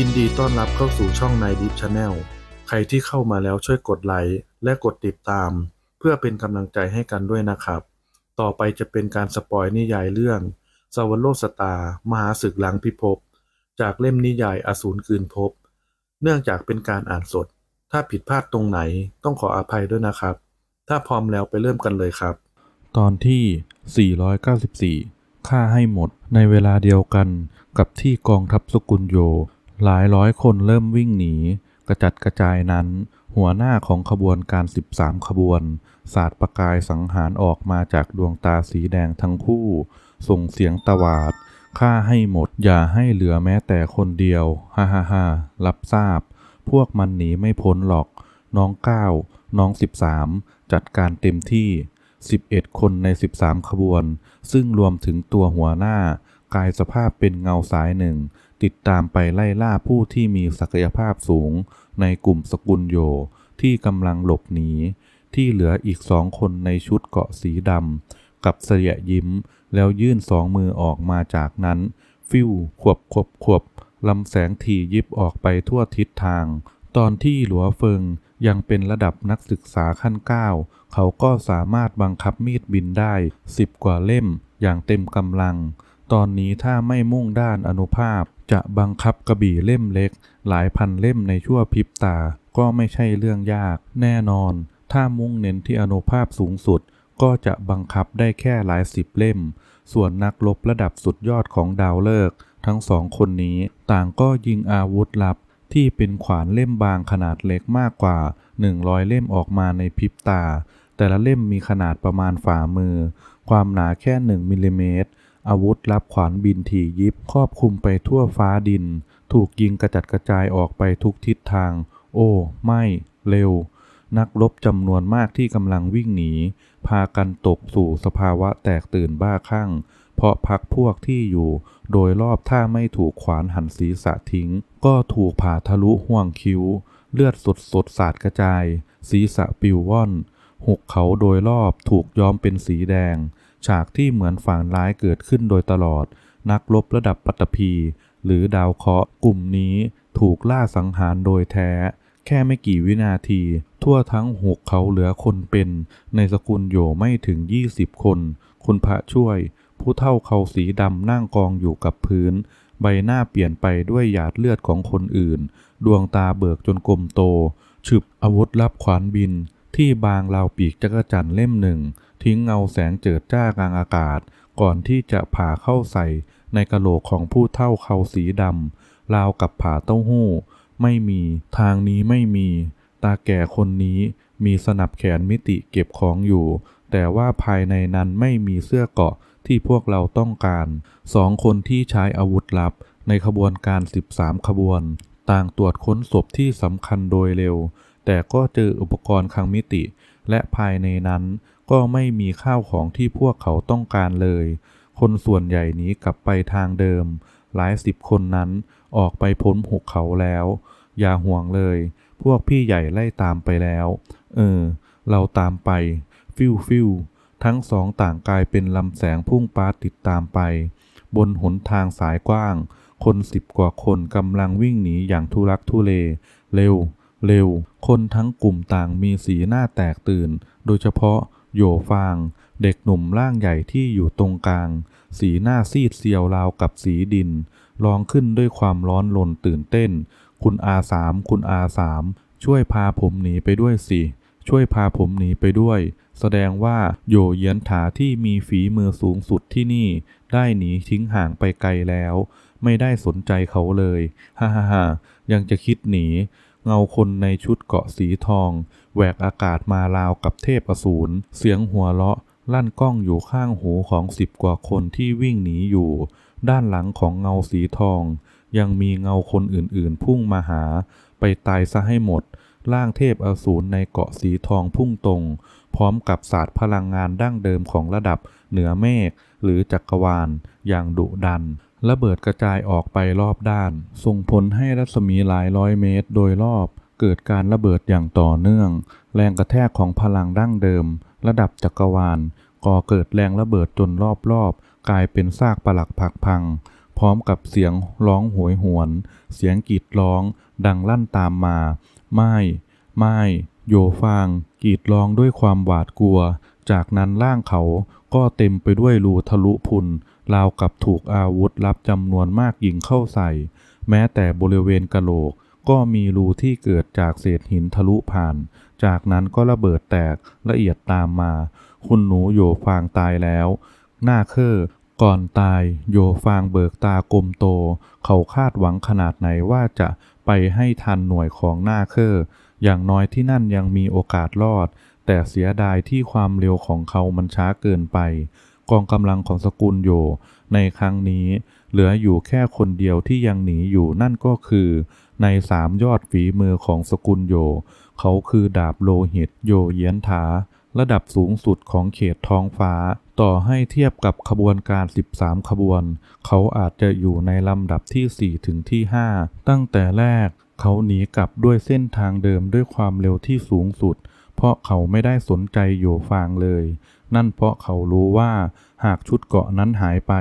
ยินดีต้อนรับเข้าสู่ช่องนายดิฟชาแนลใครที่เข้ามาแล้วช่วยกดไลค์และกดติดตาม เพื่อเป็นกำลังใจให้กันด้วยนะครับ ต่อไปจะเป็นการสปอยนิยายเรื่องสวรรโลสตา มหาศึกหลังพิภพ จากเล่มนิยายอสูรคืนภพ เนื่องจากเป็นการอ่านสด ถ้าผิดพลาดตรงไหนต้องขออภัยด้วยนะครับ ถ้าพร้อมแล้วไปเริ่มกันเลยครับ ตอนที่ 494ฆ่าให้หมดในเวลาเดียวกันกับที่กองทัพสกุลโย หลายร้อยคนเริ่มวิ่งหนี กระจัดกระจายนั้น หัวหน้าของขบวนการ 13 ขบวน สาดประกายสังหารออกมาจากดวงตาสีแดงทั้งคู่ ส่งเสียงตวาดฆ่าให้หมด อย่าให้เหลือแม้แต่คนเดียว ฮ่าฮ่าฮ่ารับทราบ พวกมันหนีไม่พ้นหรอก น้องเก้าน้อง 13 จัดการเต็มที่ 11 คนใน 13 ขบวน ซึ่งรวมถึงตัวหัวหน้ากายสภาพเป็นเงาสายหนึ่ง ติดตามไปไล่ล่าผู้ที่มีศักยภาพสูงในกลุ่มสกุลโยที่กำลังหลบหนี ที่เหลืออีกสองคนในชุดเกาะสีดำกับเสยยิ้ม แล้วยื่นสองมือออกมาจากนั้น ฟิวขวบขวบขวบลำแสงทียิบออกไปทั่วทิศทาง ตอนที่หลัวเฟิงยังเป็นระดับนักศึกษาขั้นเก้าเขาก็สามารถบังคับมีดบินได้สิบกว่าเล่มอย่างเต็มกำลัง ตอนนี้ถ้าไม่มุ่งด้านอนุภาพ จะบังคับกระบี่เล่มเล็ก หลายพันเล่มในชั่วพริบตา ก็ไม่ใช่เรื่องยาก แน่นอน ถ้ามุ่งเน้นที่อนุภาพสูงสุด ก็จะบังคับได้แค่หลายสิบเล่ม ส่วนนักรบระดับสุดยอดของดาวเลิกษ์ทั้งสองคนนี้ต่างก็ยิงอาวุธลับที่เป็นขวานเล่มบางขนาดเล็กมากกว่า 100 เล่มออกมาในพริบตา แต่ละเล่มมีขนาดประมาณฝ่ามือ ความหนาแค่ 1มิลลิเมตร อาวุธลับขวานบินถี่ยิบครอบคลุมไปทั่วฟ้าดิน ถูกยิงกระจัดกระจายออกไปทุกทิศทาง โอ้ ไม่ เร็ว นักรบจำนวนมากที่กำลังวิ่งหนี พากันตกสู่สภาวะแตกตื่นบ้าคลั่ง เพราะพักพวกที่อยู่ โดยรอบถ้าไม่ถูกขวานหันศีรษะทิ้ง ก็ถูกผ่าทะลุห่วงคิ้ว เลือดสดสดสาดกระจาย ศีรษะปิวว่อนหุกเขาโดยรอบถูกย้อมเป็นสีแดง ฉากที่เหมือนฝันร้ายเกิดขึ้นโดยตลอด นักรบระดับปัตตภีหรือดาวเคราะห์กลุ่มนี้ถูกล่าสังหารโดยแท้ แค่ไม่กี่วินาที ทั่วทั้งหกเขาเหลือคนเป็น ในสกุลโยไม่ถึง 20 คน คุณพระช่วย ผู้เท่าเขาสีดำนั่งกองอยู่กับพื้น ใบหน้าเปลี่ยนไปด้วยหยาดเลือดของคนอื่น ดวงตาเบิกจนกลมโตฉึบอาวุธลับขวานบิน ที่บางราวปีกจักรจันทร์เล่มหนึ่ง ทิ้งเงาแสงเจิดจ้ากลางอากาศ ก่อนที่จะผ่าเข้าใส่ในกะโหลกของผู้เท่าเขาสีดำราวกับผ่าเต้าหู้ ไม่มีทางนี้ไม่มี ตาแก่คนนี้มีสนับแขนมิติเก็บของอยู่ แต่ว่าภายในนั้นไม่มีเสื้อเกาะที่พวกเราต้องการสองคนที่ใช้อาวุธลับในขบวนการ 13 ขบวน ต่างตรวจค้นศพที่สำคัญโดยเร็ว แต่ก็เจออุปกรณ์คังมิติ และภายในนั้น ก็ไม่มีข้าวของที่พวกเขาต้องการเลย คนส่วนใหญ่หนีกลับไปทางเดิม หลายสิบคนนั้นออกไปพ้นหุกเขาแล้ว อย่าห่วงเลย พวกพี่ใหญ่ไล่ตามไปแล้ว เออ เราตามไป ฟิวฟิวทั้งสองต่างกลายเป็นลำแสงพุ่งปาติดตามไป บนหนทางสายกว้าง คนสิบกว่าคนกำลังวิ่งหนีอย่างทุรักทุเล เร็ว เร็ว คนทั้งกลุ่มต่างมีสีหน้าแตกตื่น โดยเฉพาะ โยฟาง เด็กหนุ่มร่างใหญ่ที่อยู่ตรงกลาง สีหน้าซีดเซียวราวกับสีดิน ร้องขึ้นด้วยความร้อนรนตื่นเต้น คุณอาสาม คุณอาสาม ช่วยพาผมหนีไปด้วยสิ ช่วยพาผมหนีไปด้วย แสดงว่าโยเยียนถาที่มีฝีมือสูงสุดที่นี่ ได้หนีทิ้งห่างไปไกลแล้ว ไม่ได้สนใจเขาเลย ฮ่าฮ่าฮ่ายังจะคิดหนี เงาคนในชุดเกาะสีทอง แหวกอากาศมาราวกับเทพอสูร เสียงหัวเราะ ลั่นกล้องอยู่ข้างหูของสิบกว่าคนที่วิ่งหนีอยู่ ด้านหลังของเงาสีทอง ยังมีเงาคนอื่นๆ พุ่งมาหา ไปตายซะให้หมด ร่างเทพอสูรในเกาะสีทองพุ่งตรง พร้อมกับศาสตร์พลังงานดั้งเดิมของระดับเหนือเมฆหรือจักรวาลอย่างดุดัน ระเบิดกระจายออกไปรอบด้าน ส่งผลให้รัศมีหลายร้อยเมตรโดยรอบ เกิดการระเบิดอย่างต่อเนื่อง แรงกระแทกของพลังดั้งเดิม ระดับจักรวาล ก่อเกิดแรงระเบิดจนรอบๆ กลายเป็นซากปลักผักพัง พร้อมกับเสียงร้องโหยหวน เสียงกรีดร้อง ดังลั่นตามมา ไม่ไม่โยฟางกรีดร้องด้วยความหวาดกลัว จากนั้นร่างเขาก็เต็มไปด้วยรูทะลุพุน ราวกับถูกอาวุธลับจำนวนมากยิงเข้าใส่ แม้แต่บริเวณกะโหลกก็มีรูที่เกิดจากเศษหินทะลุผ่าน จากนั้นก็ระเบิดแตกละเอียดตามมา คุณหนูโยฟางตายแล้ว หน้าเคร่อก่อนตายโยฟางเบิกตากลมโต เขาคาดหวังขนาดไหนว่าจะไปให้ทันหน่วยของหน้าเคร่ออย่างน้อยที่นั่นยังมีโอกาสรอด แต่เสียดายที่ความเร็วของเขามันช้าเกินไป กองกำลังของสกุลโย ในครั้งนี้ เหลืออยู่แค่คนเดียวที่ยังหนีอยู่นั่นก็คือ ในสามยอดฝีมือของสกุลโย เขาคือดาบโลหิตโยเยียนถา ระดับสูงสุดของเขตท้องฟ้า ต่อให้เทียบกับขบวนการ 13 ขบวน เขาอาจจะอยู่ในลำดับที่ 4 ถึงที่ 5 ตั้งแต่แรก เขาหนีกลับด้วยเส้นทางเดิมด้วยความเร็วที่สูงสุด เพราะเขาไม่ได้สนใจโยฟางเลย นั่นเพราะเขารู้ว่าหากชุดเกาะนั้นหายไป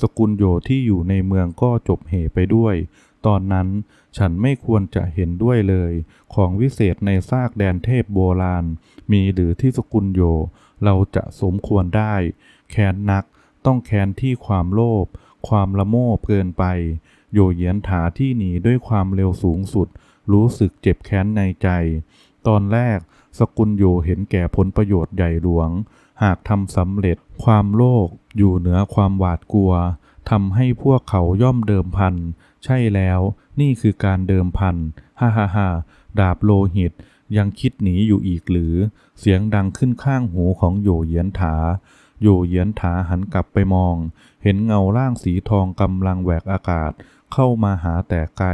สกุลโยที่อยู่ในเมืองก็จบเหไปด้วย ตอนนั้นฉันไม่ควรจะเห็นด้วยเลย ของวิเศษในซากแดนเทพโบราณ มีหรือที่สกุลโย เราจะสมควรได้ แค้นนักต้องแค้นที่ความโลภความละโมบเกินไป โยเหยียนถาที่หนีด้วยความเร็วสูงสุด รู้สึกเจ็บแค้นในใจ ตอนแรกสกุลโยเห็นแก่ผลประโยชน์ใหญ่หลวง หากทำสำเร็จความโลภอยู่เหนือความหวาดกลัวทำให้พวกเขาย่อมเดิมพัน ใช่แล้ว นี่คือการเดิมพัน ฮ่าฮ่าฮ่าดาบโลหิต ยังคิดหนีอยู่อีกหรือ เสียงดังขึ้นข้างหูของโยเยียนถา โยเยียนถาหันกลับไปมอง เห็นเงาร่างสีทองกำลังแหวกอากาศ เข้ามาหาแต่ไกล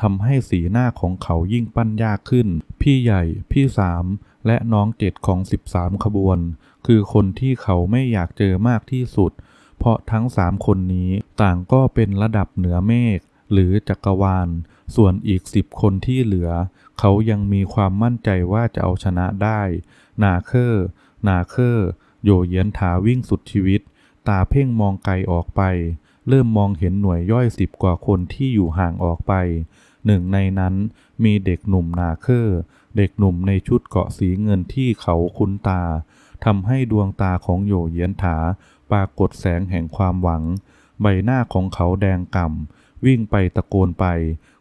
ทำให้สีหน้าของเขายิ่งปั้นยากขึ้น พี่ใหญ่ พี่สาม และน้องเจ็ดของสิบสามขบวน คือคนที่เขาไม่อยากเจอมากที่สุด เพราะทั้งสามคนนี้ต่างก็เป็นระดับเหนือเมฆหรือจักรวาล ส่วนอีกสิบคนที่เหลือ เขายังมีความมั่นใจว่าจะเอาชนะได้ นาเคอร์นาเคอร์โยเยียนถาวิ่งสุดชีวิต ตาเพ่งมองไกลออกไป เริ่มมองเห็นหน่วยย่อยสิบกว่าคนที่อยู่ห่างออกไป หนึ่งในนั้นมีเด็กหนุ่มนาเคอร์ เด็กหนุ่มในชุดเกาะสีเงินที่เขาคุ้นตาทำให้ดวงตาของโยเยียนถาปรากฏแสงแห่งความหวัง ใบหน้าของเขาแดงก่ำวิ่งไปตะโกนไป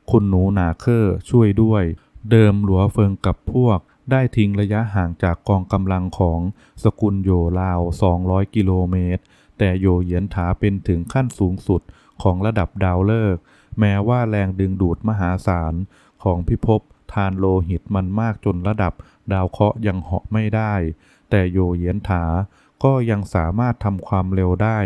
คุณหนูนาเคอร์ช่วยด้วย เดิมหลัวเฟิงกับพวก ได้ทิ้งระยะห่างจากกองกำลังของสกุลโยลาว 200 กิโลเมตร แต่โยเยียนถาเป็นถึงขั้นสูงสุดของระดับดาวเลิกษ์แม้ว่าแรงดึงดูดมหาศาลของพิภพ ทานโลหิตมันมากจนระดับ ดาวเคราะห์ยังเหาะไม่ได้ แต่โยเยนถา ก็ยังสามารถทำความเร็วได้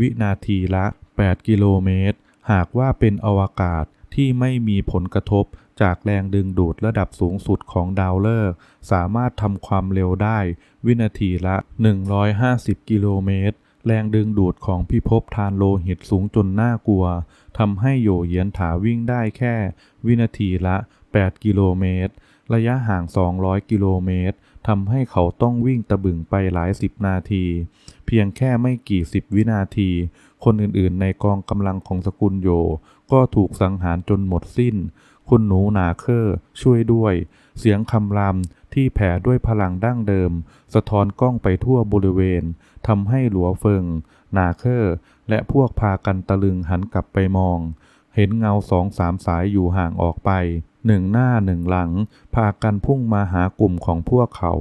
วินาทีละ 8 กิโลเมตร หากว่าเป็นอวกาศที่ไม่มีผลกระทบจากแรงดึงดูดระดับสูงสุดของดาวฤกษ์สามารถทำความเร็วได้ วินาทีละ 150 กิโลเมตร แรงดึงดูดของพิภพทานโลหิตสูงจนน่ากลัวทำให้โยเยียนถาวิ่งได้แค่ วินาทีละ 8 กิโลเมตร ระยะห่าง 200 กิโลเมตรทำให้เขาต้องวิ่งตะบึงไปหลายสิบนาที เพียงแค่ไม่กี่สิบวินาที คนอื่นๆ ในกองกำลังของสกุลโย ก็ถูกสังหารจนหมดสิ้น คุณหนูนาเคอร์ช่วยด้วย เสียงคำรามที่แผ่ด้วยพลังดั้งเดิม สะท้อนกล้องไปทั่วบริเวณทำให้หลัวเฟิง นาเคอร์และพวกพากันตะลึงหันกลับไปมอง เห็นเงาสองสามสายอยู่ห่างออกไป หนึ่งหน้าหนึ่งหลัง พากันพุ่งมาหากลุ่มของพวกเขา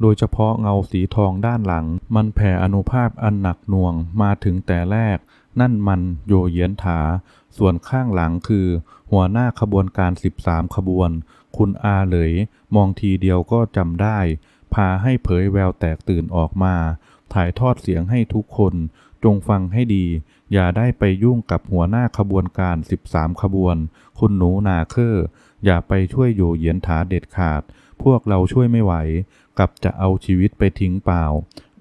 โดยเฉพาะเงาสีทองด้านหลัง มันแผ่อนุภาพอันหนักหน่วงมาถึงแต่แรก นั่นมันโยเยียนถา ส่วนข้างหลังคือ หัวหน้าขบวนการ 13 ขบวน คุณอาเหลย มองทีเดียวก็จำได้ พาให้เผยแววแตกตื่นออกมา ถ่ายทอดเสียงให้ทุกคน จงฟังให้ดี อย่าได้ไปยุ่งกับหัวหน้าขบวนการ 13 ขบวน คุณหนูนาเคอร์อย่าไปช่วยโยเหยียนถาเด็ดขาด พวกเราช่วยไม่ไหว กับจะเอาชีวิตไปทิ้งเปล่า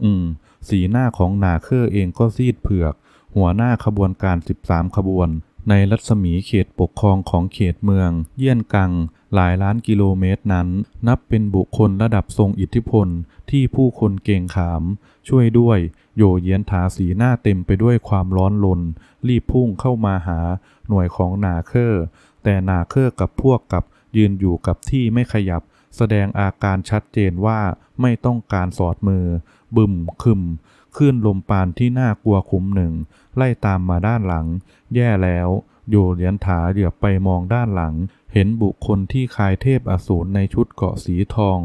อืม สีหน้าของนาเคอร์เองก็ซีดเผือก หัวหน้าขบวนการ 13 ขบวน ในรัศมีเขตปกครองของเขตเมือง เยี่ยนกัง หลายล้านกิโลเมตรนั้น นับเป็นบุคคลระดับทรงอิทธิพลที่ผู้คนเกรงขาม ช่วยด้วย โยเยียนถาสีหน้าเต็มไปด้วยความร้อนรนรีบพุ่งเข้ามาหาหน่วยของนาเคอร์แต่นาเคอร์กับพวกกับยืนอยู่กับที่ไม่ขยับ แสดงอาการชัดเจนว่าไม่ต้องการสอดมือ บึมคึมคลื่นลมปานที่น่ากลัวคุ้มหนึ่ง ไล่ตามมาด้านหลัง แย่แล้ว โยเหรียญถาเหลือบไปมองด้านหลัง เห็นบุคคลที่คลายเทพอสูรในชุดเกราะสีทอง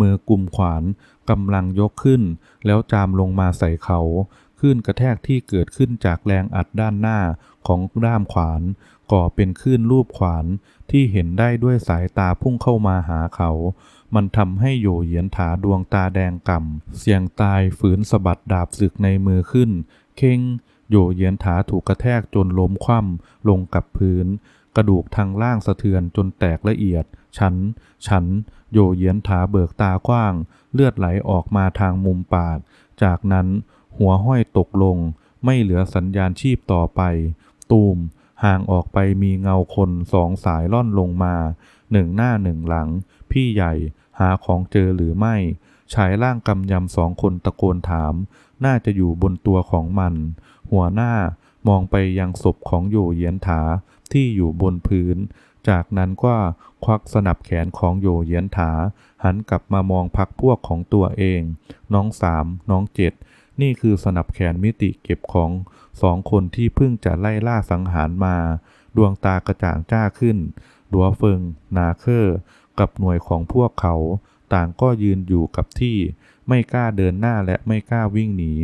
มือกุมขวานกำลังยกขึ้น แล้วจามลงมาใส่เขาคลื่นกระแทกที่เกิดขึ้นจากแรงอัดด้านหน้าของด้ามขวาน ก่อเป็นคลื่นรูปขวานที่เห็นได้ด้วยสายตาพุ่งเข้ามาหาเขา มันทำให้โยเหยียนถาดวงตาแดงก่ำเสียงตายฝืนสะบัดดาบศึกในมือขึ้น เข่ง โยเยียนถาถูกกระแทกจนล้มคว่ำลงกับพื้น กระดูกทางล่างสะเทือนจนแตกละเอียด ฉัน ฉัน โยเยียนถาเบิกตากว้าง เลือดไหลออกมาทางมุมปาก จากนั้นหัวห้อยตกลง ไม่เหลือสัญญาณชีพต่อไป ตูม ห่างออกไปมีเงาคนสองสายล่อนลงมา หนึ่งหน้าหนึ่งหลัง พี่ใหญ่หาของเจอหรือไม่ชายร่างกำยำสองคนตะโกนถาม น่าจะอยู่บนตัวของมัน หัวหน้ามองไปยังศพของโยเหยียนถาที่อยู่บนพื้น จากนั้นก็ควักสนับแขนของโยเหยียนถา หันกลับมามองพักพวกของตัวเอง น้องสามน้องเจ็ดนี่คือสนับแขนมิติเก็บของสองคนที่เพิ่งจะไล่ล่าสังหารมา ดวงตากระจ่างจ้าขึ้นดัวเฟิง นาเคอร์กับหน่วยของพวกเขา ต่างก็ยืนอยู่กับที่ ไม่กล้าเดินหน้าและไม่กล้าวิ่งหนี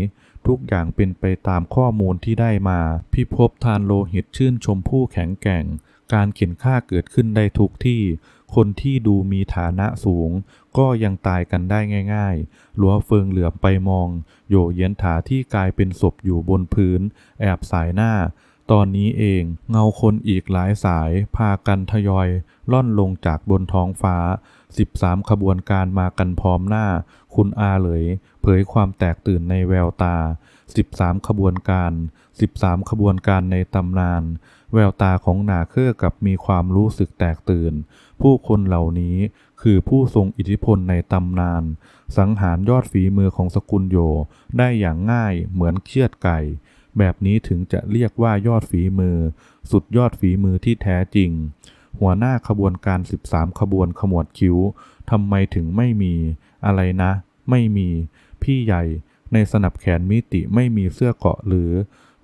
ทุกอย่างเป็นไปตามข้อมูลที่ได้มา พิภพทานโลหิตชื่นชมผู้แข็งแกร่ง การเข็นฆ่าเกิดขึ้นได้ทุกที่ คนที่ดูมีฐานะสูง ก็ยังตายกันได้ง่ายๆ หลัวเฟิงเหลือบไปมอง โยเยียนถาที่กลายเป็นศพอยู่บนพื้น แอบสายหน้า ตอนนี้เองเงาคนอีกหลายสาย พากันทยอย ล่อนลงจากบนท้องฟ้า 13 ขบวนการมากันพร้อมหน้า คุณอาเหลย เผยความแตกตื่นในแววตา 13 ขบวนการ 13 ขบวนการในตำนาน แววตาของนาเคอร์กับมีความรู้สึกแตกตื่น ผู้คนเหล่านี้คือผู้ทรงอิทธิพลในตำนาน สังหารยอดฝีมือของสกุลโย ได้อย่างง่ายเหมือนเชือดไก่ แบบนี้ถึงจะเรียกว่ายอดฝีมือ สุดยอดฝีมือที่แท้จริง หัวหน้าขบวนการ 13 ขบวนขมวดคิ้วทำไมถึงไม่มีอะไรนะ ไม่มี พี่ใหญ่ ในสนับแขนมิติไม่มีเสื้อเกาะหรือ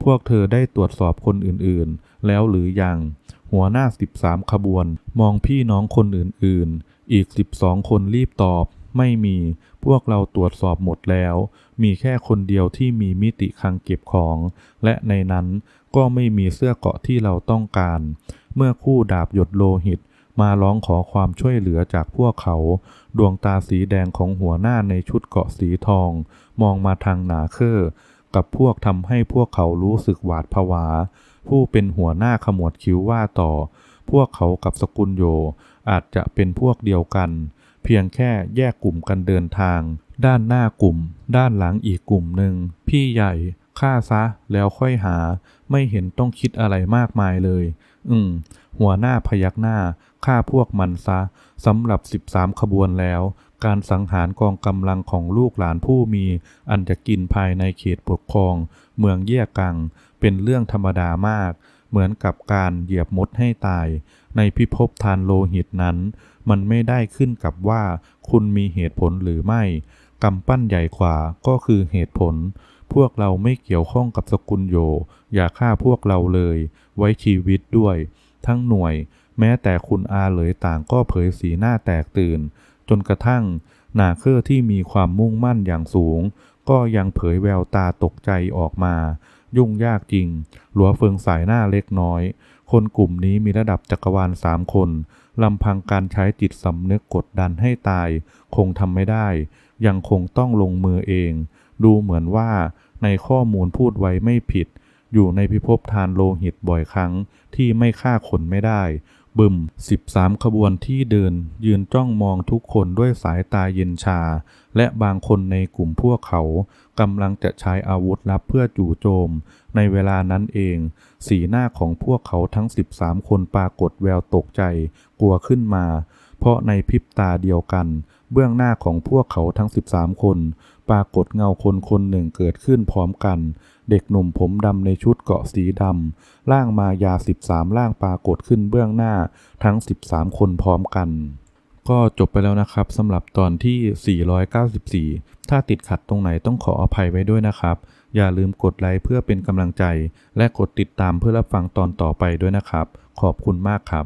พวกเธอได้ตรวจสอบคนอื่นๆ แล้วหรือยัง หัวหน้า 13 ขบวน มองพี่น้องคนอื่นๆ อีก 12 คนรีบตอบ ไม่มี พวกเราตรวจสอบหมดแล้ว มีแค่คนเดียวที่มีมิติคลังเก็บของ และในนั้น ก็ไม่มีเสื้อเกาะที่เราต้องการ เมื่อคู่ดาบหยดโลหิต มาร้องขอความช่วยเหลือจากพวกเขา ดวงตาสีแดงของหัวหน้าในชุดเกาะสีทอง มองมาทางหนาเคอร์กับพวกทำให้พวกเขารู้สึกหวาดผวา ผู้เป็นหัวหน้าขมวดคิ้วว่าต่อ พวกเขากับสกุลโย อาจจะเป็นพวกเดียวกัน เพียงแค่แยกกลุ่มกันเดินทาง ด้านหน้ากลุ่ม ด้านหลังอีกกลุ่มหนึ่ง พี่ใหญ่ ฆ่าซะแล้วค่อยหา ไม่เห็นต้องคิดอะไรมากมายเลย อืม หัวหน้าพยักหน้าฆ่าพวกมันซะสำหรับ 13 ขบวนแล้ว การสังหารกองกำลังของลูกหลานผู้มี อันจะกินภายในเขตปกครอง เมืองเยี่ยกัง เป็นเรื่องธรรมดามาก เหมือนกับการเหยียบมดให้ตาย ในพิภพทานโลหิตนั้น มันไม่ได้ขึ้นกับว่าคุณมีเหตุผลหรือไม่กำปั้นใหญ่กว่าก็คือเหตุผล พวกเราไม่เกี่ยวข้องกับสกุลโย อย่าฆ่าพวกเราเลย ไว้ชีวิตด้วย ทั้งหน่วย แม้แต่คุณอาเหลยต่างก็เผยสีหน้าแตกตื่น จนกระทั่ง นาเคอร์ที่มีความมุ่งมั่นอย่างสูง ก็ยังเผยแววตาตกใจออกมา ยุ่งยากจริง หลัวเฟิงสายหน้าเล็กน้อย คนกลุ่มนี้มีระดับจักรวาลสามคนลำพังการใช้จิตสำนึกกดดันให้ตาย คงทำไม่ได้ ยังคงต้องลงมือเอง ดูเหมือนว่าในข้อมูลพูดไว้ไม่ผิด อยู่ในพิภพทานโลหิตบ่อยครั้งที่ไม่ฆ่าคนไม่ได้ บึม 13 ขบวนที่เดิน ยืนจ้องมองทุกคนด้วยสายตาเย็นชา และบางคนในกลุ่มพวกเขากำลังจะใช้อาวุธลับเพื่อจู่โจม ในเวลานั้นเอง สีหน้าของพวกเขาทั้ง 13 คนปรากฏแววตกใจ กลัวขึ้นมา เพราะในพริบตาเดียวกัน เบื้องหน้าของพวกเขาทั้ง 13 คน ปรากฏเงาคนคนหนึ่งเกิดขึ้นพร้อมกัน เด็กหนุ่มผมดำในชุดเกาะสีดำร่างมายา 13ร่างปรากฏขึ้นเบื้องหน้าทั้ง 13 คนพร้อมกันก็จบไปแล้วนะครับสำหรับตอนที่ 494 ถ้าติดขัดตรงไหนต้องขออภัยไว้ด้วยนะครับ อย่าลืมกดไลค์เพื่อเป็นกำลังใจ และกดติดตามเพื่อรับฟังตอนต่อไปด้วยนะครับ ขอบคุณมากครับ